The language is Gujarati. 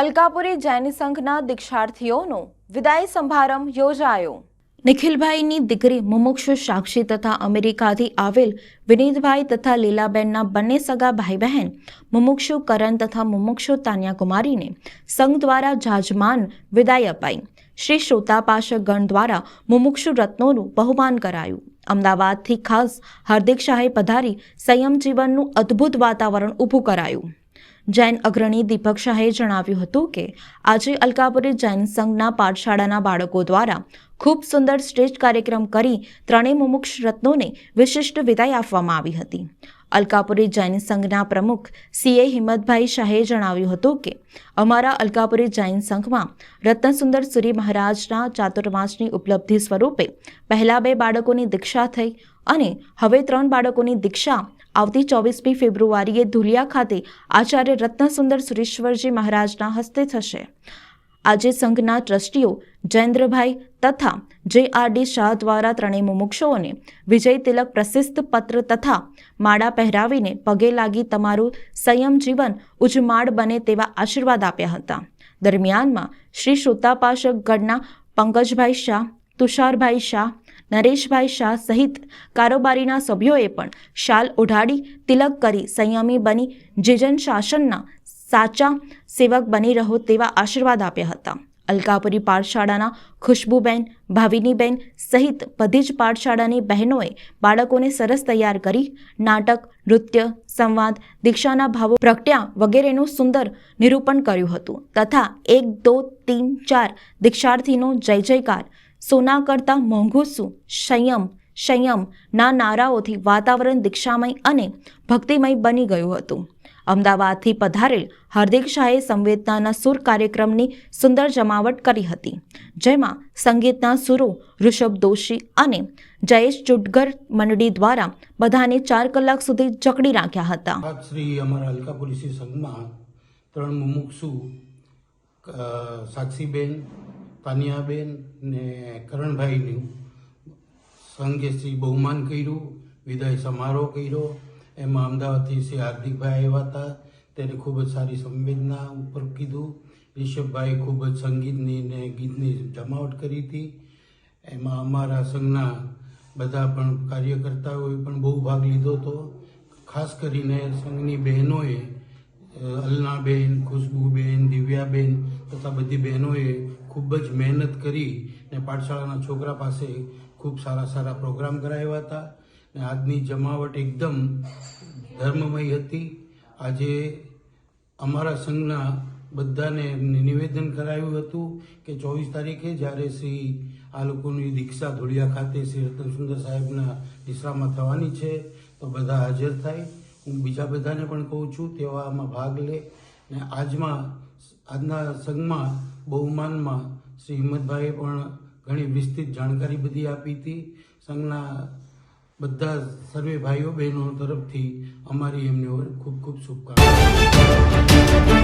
અલકાપુરી જૈન સંઘના દીક્ષાર્થીઓનો વિદાય સમારંભ યોજાયો. નિખિલભાઈની દીકરી મુમુક્ષુ સાક્ષી તથા અમેરિકાથી આવેલ વિનીતભાઈ તથા લીલાબેનના બંને સગા ભાઈ બહેન મુમુક્ષુ કરણ તથા મુમુક્ષુ તાન્યાકુમારીને સંઘ દ્વારા જાજમાન વિદાય અપાઈ. શ્રી શ્રોતાપાશક ગણ દ્વારા મુમુક્ષુ રત્નોનું બહુમાન કરાયું. અમદાવાદથી ખાસ હાર્દિક શાહે પધારી સંયમ જીવનનું અદ્ભુત વાતાવરણ ઊભું કરાયું. જૈન અગ્રણી દીપક શાહે જણાવ્યું હતું કે, આજે અલકાપુરી જૈન સંઘના પાઠશાળાના બાળકો દ્વારા ખૂબ સુંદર સ્ટેજ કાર્યક્રમ કરી ત્રણેય મુમુક્ષ રત્નોને વિશિષ્ટ વિદાય આપવામાં આવી હતી. અલકાપુરી જૈન સંઘના પ્રમુખ સીએ હિંમતભાઈ શાહે જણાવ્યું હતું કે, અમારા અલકાપુરી જૈન સંઘમાં રત્નસુંદર સુરી મહારાજના ચાતુર્માસની ઉપલબ્ધિ સ્વરૂપે પહેલા બે બાળકોની દીક્ષા થઈ અને હવે ત્રણ બાળકોની દીક્ષા આવતી ચોવીસમી ફેબ્રુઆરીએ ધુલિયા ખાતે આચાર્ય રત્નસુંદર સુરેશ્વરજી મહારાજના હસ્તે થશે. આજે સંઘના ટ્રસ્ટીઓ જયેન્દ્રભાઈ તથા જે આર ડી શાહ દ્વારા ત્રણેય મુમુક્ષોને વિજય તિલક પ્રશિસ્ત પત્ર તથા માળા પહેરાવીને પગે લાગી તમારું સંયમ જીવન ઉજમાળ બને તેવા આશીર્વાદ આપ્યા હતા. દરમિયાનમાં શ્રી શ્રોતાપાશક ગઢના પંકજભાઈ શાહ, તુષારભાઈ શાહ નરેશભાઈ શાહ સહિત કારોબારીના સભ્યોએ પણ શાલ ઓઢાડી તિલક કરી સંયમી બની, જીજન શાસનના સાચા સેવક બની રહો તેવા આશીર્વાદ આપ્યા હતા. અલકાપુરી પાઠશાળાના ખુશ્બુબેન, ભાવિનીબેન સહિત બધી જ પાઠશાળાની બહેનોએ બાળકોને સરસ તૈયાર કરી, નાટક, નૃત્ય, સંવાદ, દીક્ષાના ભાવો પ્રગટ્યા વગેરેનું સુંદર નિરૂપણ કર્યું હતું તથા એક, દો, તીન, ચાર દીક્ષાર્થીનો જય જયકાર સોના કરતાં મોંઘું શું સંયમ સંયમ, ના નારાઓથી વાતાવરણ દીક્ષામય અને ભક્તિમય બની ગયું હતું. અમદાવાદથી પધારેલ હાર્દિક શાહે સંવેદનાના સુર કાર્યક્રમની સુંદર જમાવટ કરી હતી, જેમાં સંગીતના સુરો ઋષભ દોશી અને જયેશ ચુટગર મંડળી દ્વારા બધાને ચાર કલાક સુધી જકડી રાખ્યા હતા. શ્રી અમારા હલકા પોલીસી સંઘમાં ત્રણ મુમુક્ષુ સાક્ષીબેન તાનિયાબેન ને કરણભાઈનું સંઘે શ્રી બહુમાન કર્યું, વિદાય સમારોહ કર્યો. એમાં અમદાવાદથી શ્રી હાર્દિકભાઈ આવ્યા હતા. તેને ખૂબ જ સારી સંવેદના ઉપર કીધું. રિષભભાઈ ખૂબ જ સંગીતની ને ગીતની જમાવટ કરી હતી. એમાં અમારા સંઘના બધા પણ કાર્યકર્તાઓએ પણ બહુ ભાગ લીધો હતો. ખાસ કરીને સંઘની બહેનોએ અલનાબેન ખુશ્બુબેન, દિવ્યાબેન તથા બધી બહેનોએ ખૂબ જ મહેનત કરી ને પાઠશાળાના છોકરા પાસે ખૂબ સારા સારા પ્રોગ્રામ કરાવ્યા હતા. ને આજની જમાવટ એકદમ ધર્મમય હતી. આજે અમારા સંઘના બધાને નિવેદન કરાયું હતું કે ચોવીસ તારીખે જ્યારે શ્રી આ લોકોની દીક્ષા ધોળિયા ખાતે શ્રી રતનસુંદર સાહેબના નિશ્રામાં થવાની છે, તો બધા હાજર થાય. હું બીજા બધાને પણ કહું છું તેઓ આમાં ભાગ લે ને આજમાં, આજના સંઘમાં બહુમાનમાં શ્રી હિંમતભાઈએ પણ ઘણી વિસ્તૃત જાણકારી બધી આપી હતી. સંઘના બધા સર્વે ભાઈઓ બહેનો તરફથી અમારી એમને ખૂબ ખૂબ શુભકામનાઓ.